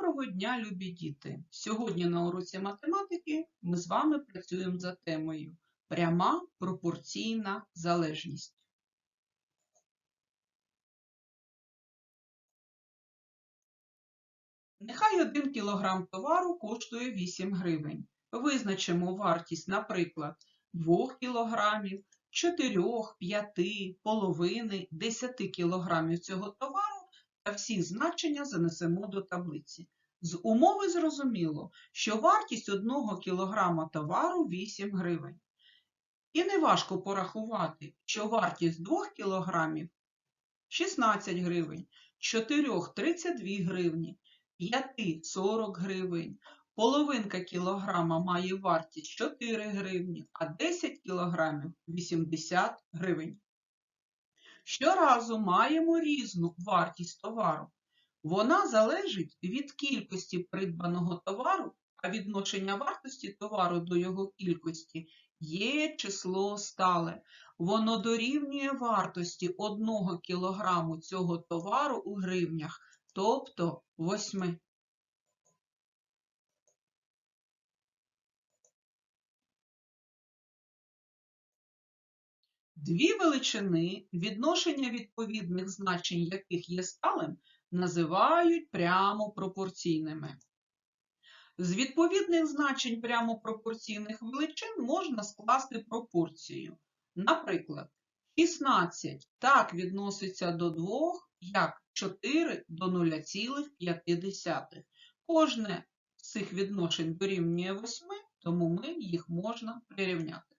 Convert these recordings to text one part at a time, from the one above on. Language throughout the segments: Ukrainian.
Доброго дня, любі діти! Сьогодні на уроці математики ми з вами працюємо за темою Пряма пропорційна залежність. Нехай 1 кг товару коштує 8 гривень. Визначимо вартість, наприклад, 2 кг, 4, 5, половини, 10 кг цього товару та всі значення занесемо до таблиці. З умови зрозуміло, що вартість 1 кг товару 8 гривень. І неважко порахувати, що вартість 2 кг 16 гривень, 4 – 32 гривні, 5 – 40 гривень, половинка кілограма має вартість 4 гривні, а 10 кілограмів 80 гривень. Щоразу маємо різну вартість товару. Вона залежить від кількості придбаного товару, а відношення вартості товару до його кількості є число стале. Воно дорівнює вартості 1 кілограму цього товару у гривнях, тобто 8. Дві величини, відношення відповідних значень яких є сталим, називають прямо пропорційними. З відповідних значень прямо пропорційних величин можна скласти пропорцію. Наприклад, 16 так відноситься до 2, як 4 до 0,5. Кожне з цих відношень дорівнює 8, тому ми їх можна прирівняти.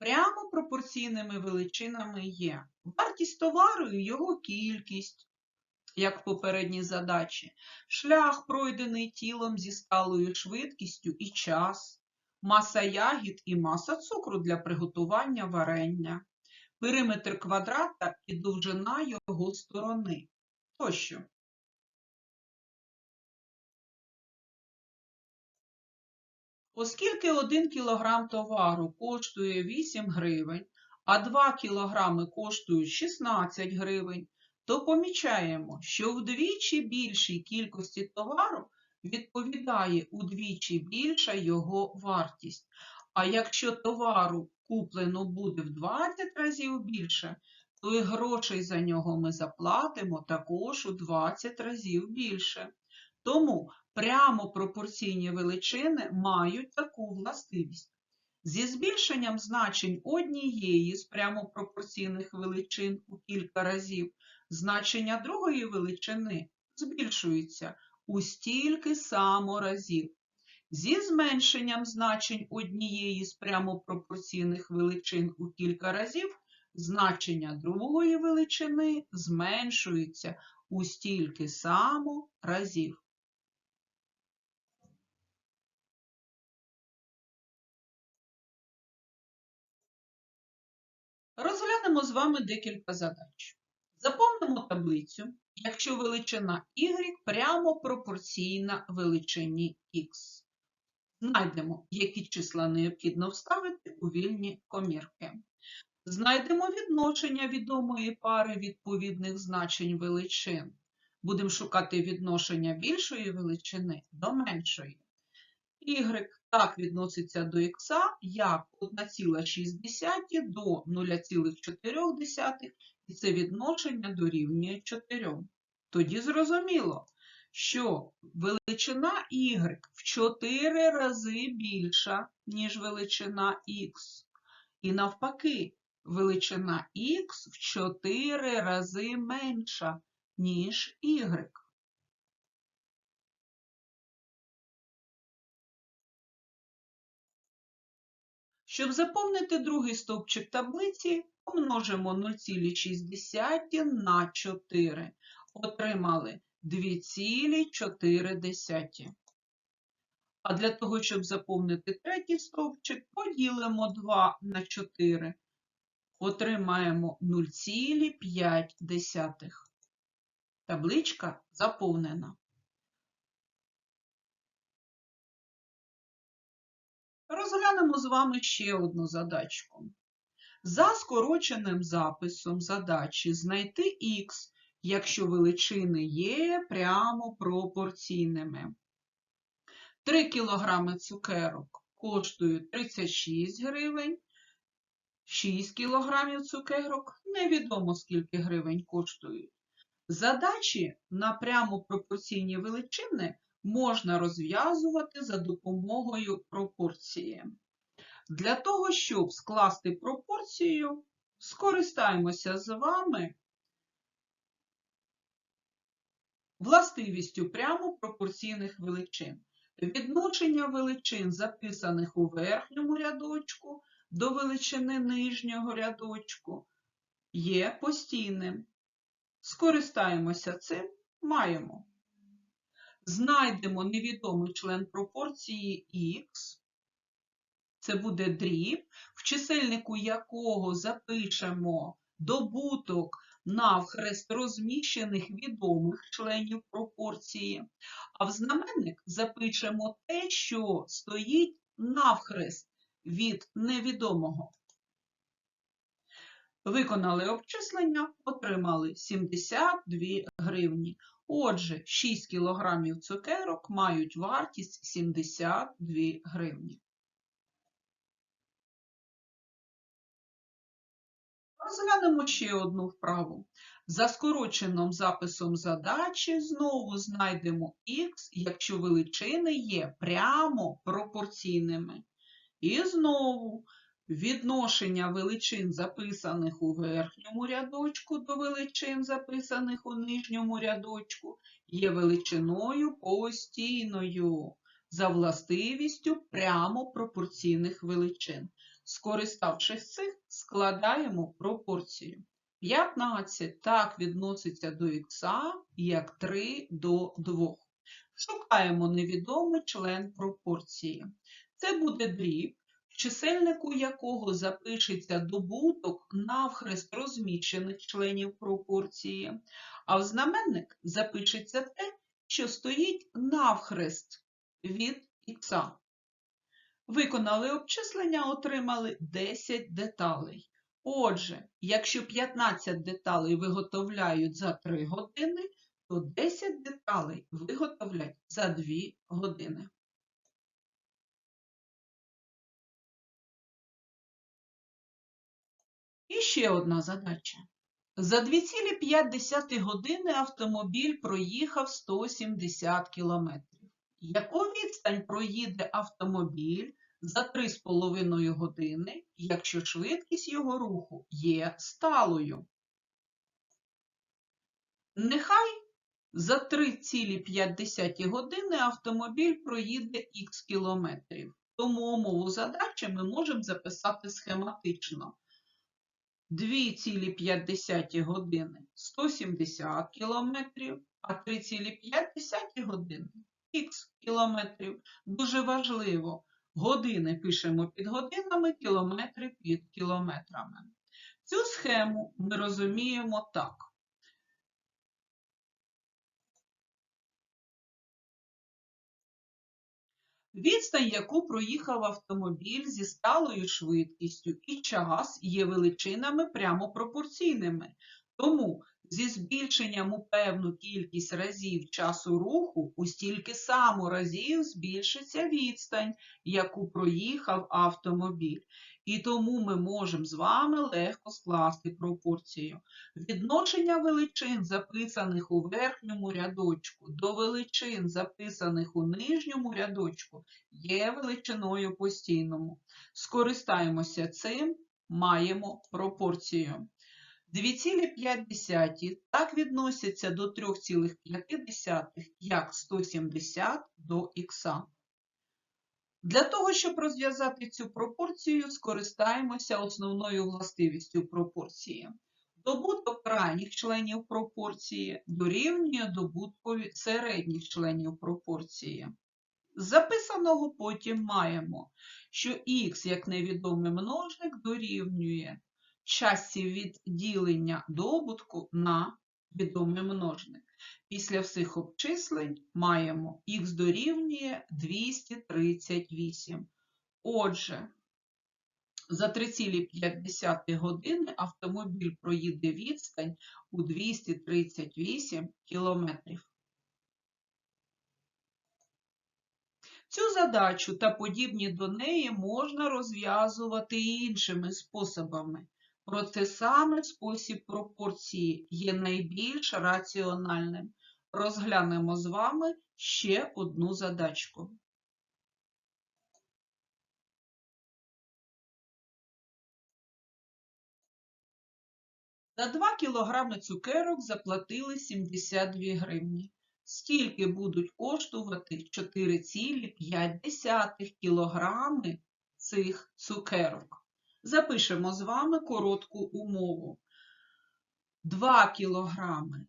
Прямо пропорційними величинами є. Вартість товару і його кількість, як в попередній задачі, шлях, пройдений тілом зі сталою швидкістю і час, маса ягід і маса цукру для приготування варення, периметр квадрата і довжина його сторони тощо. Оскільки 1 кг товару коштує 8 гривень, а 2 кг коштують 16 гривень, то помічаємо, що вдвічі більшій кількості товару відповідає удвічі більша його вартість. А якщо товару куплено буде в 20 разів більше, то і грошей за нього ми заплатимо також у 20 разів більше. Тому прямо пропорційні величини мають таку властивість. Зі збільшенням значень однієї з прямопропорційних величин у кілька разів, значення другої величини збільшується у стільки само разів. Зі зменшенням значень однієї з прямопропорційних величин у кілька разів, значення другої величини зменшується у стільки само разів. Розглянемо з вами декілька задач. Заповнимо таблицю, якщо величина y прямо пропорційна величині x. Знайдемо, які числа необхідно вставити у вільні комірки. Знайдемо відношення відомої пари відповідних значень величин. Будемо шукати відношення більшої величини до меншої. Y так відноситься до х як 1,6 до 0,4, і це відношення дорівнює 4. Тоді зрозуміло, що величина y в 4 рази більша, ніж величина х. І навпаки, величина х в 4 рази менша, ніж y. Щоб заповнити другий стовпчик таблиці, помножимо 0,6 на 4. Отримали 2,4. А для того, щоб заповнити третій стовпчик, поділимо 2 на 4. Отримаємо 0,5. Табличка заповнена. Розглянемо з вами ще одну задачку. За скороченим записом задачі знайти х, якщо величини є прямо пропорційними. 3 кг цукерок коштують 36 гривень, 6 кг цукерок невідомо скільки гривень коштують. Задачі на прямо пропорційні величини можна розв'язувати за допомогою пропорції. Для того, щоб скласти пропорцію, скористаємося з вами властивістю прямо пропорційних величин. Відношення величин, записаних у верхньому рядочку до величини нижнього рядочку, є постійним. Скористаємося цим, маємо. Знайдемо невідомий член пропорції х. Це буде дріб, в чисельнику якого запишемо добуток навхрест розміщених відомих членів пропорції, а в знаменник запишемо те, що стоїть навхрест від невідомого. Виконали обчислення, отримали 72 гривні. Отже, 6 кг цукерок мають вартість 72 гривні. Розглянемо ще одну вправу. За скороченим записом задачі знову знайдемо х, якщо величини є прямо пропорційними. І знову відношення величин, записаних у верхньому рядочку до величин, записаних у нижньому рядочку, є величиною постійною за властивістю прямо пропорційних величин. Скориставшись цих, складаємо пропорцію. 15 так відноситься до х, як 3 до 2. Шукаємо невідомий член пропорції. Це буде дріб, чисельнику якого запишеться добуток навхрест розміщених членів пропорції, а в знаменник запишеться те, що стоїть навхрест від х. Виконали обчислення, отримали 10 деталей. Отже, якщо 15 деталей виготовляють за 3 години, то 10 деталей виготовлять за 2 години. І ще одна задача. За 2,5 години автомобіль проїхав 170 км. Яку відстань проїде автомобіль за 3,5 години, якщо швидкість його руху є сталою? Нехай за 3,5 години автомобіль проїде х кілометрів. Тому умову задачі ми можемо записати схематично. 2,5 години 170 кілометрів, а 3,5 години х кілометрів. Дуже важливо. Години пишемо під годинами, кілометри під кілометрами. Цю схему ми розуміємо так. Відстань, яку проїхав автомобіль зі сталою швидкістю і час є величинами прямо пропорційними. Тому зі збільшенням у певну кількість разів часу руху у стільки само разів збільшиться відстань, яку проїхав автомобіль. І тому ми можемо з вами легко скласти пропорцію. Відношення величин, записаних у верхньому рядочку, до величин, записаних у нижньому рядочку, є величиною постійному. Скористаємося цим, маємо пропорцію. 2,5 так відносяться до 3,5, як 170 до х. Для того, щоб розв'язати цю пропорцію, скористаємося основною властивістю пропорції. Добуток крайніх членів пропорції дорівнює добуткові середніх членів пропорції. Записаного потім маємо, що х як невідомий множник дорівнює частці від ділення добутку на відомий множник. Після всіх обчислень маємо х дорівнює 238. Отже, За 3,5 години автомобіль проїде відстань у 238 кілометрів. Цю задачу та подібні до неї можна розв'язувати і іншими способами. Проте саме спосіб пропорції є найбільш раціональним. Розглянемо з вами ще одну задачку. За 2 кілограми цукерок заплатили 72 гривні. Скільки будуть коштувати 4,5 кілограми цих цукерок? Запишемо з вами коротку умову. 2 кілограми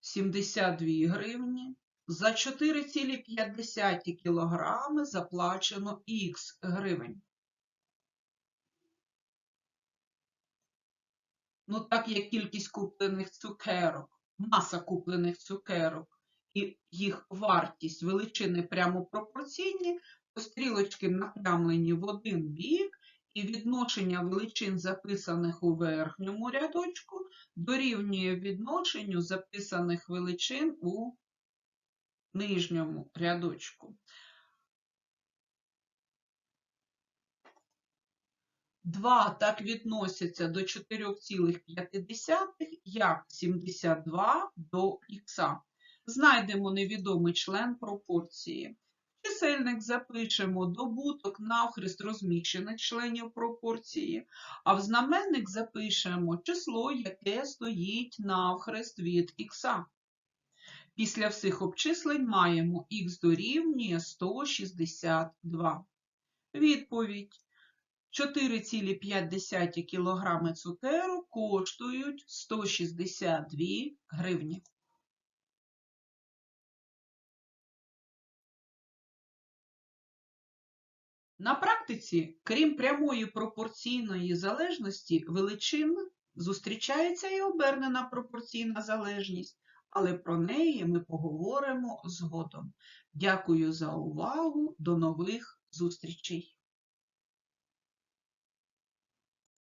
72 гривні. За 4,5 кілограми заплачено х гривень. Ну, так як кількість куплених цукерок, маса куплених цукерок і їх вартість величини прямо пропорційні, то стрілочки напрямлені в один бік, і відношення величин, записаних у верхньому рядочку, дорівнює відношенню записаних величин у нижньому рядочку. 2 так відносяться до 4,5, як 72 до х. Знайдемо невідомий член пропорції. Чисельник запишемо добуток навхрест розміщених членів пропорції, а в знаменник запишемо число, яке стоїть навхрест від х. Після всіх обчислень маємо х дорівнює 162. Відповідь. 4,5 кг цукеру коштують 162 гривні. На практиці, крім прямої пропорційної залежності величин, зустрічається і обернена пропорційна залежність, але про неї ми поговоримо згодом. Дякую за увагу, до нових зустрічей!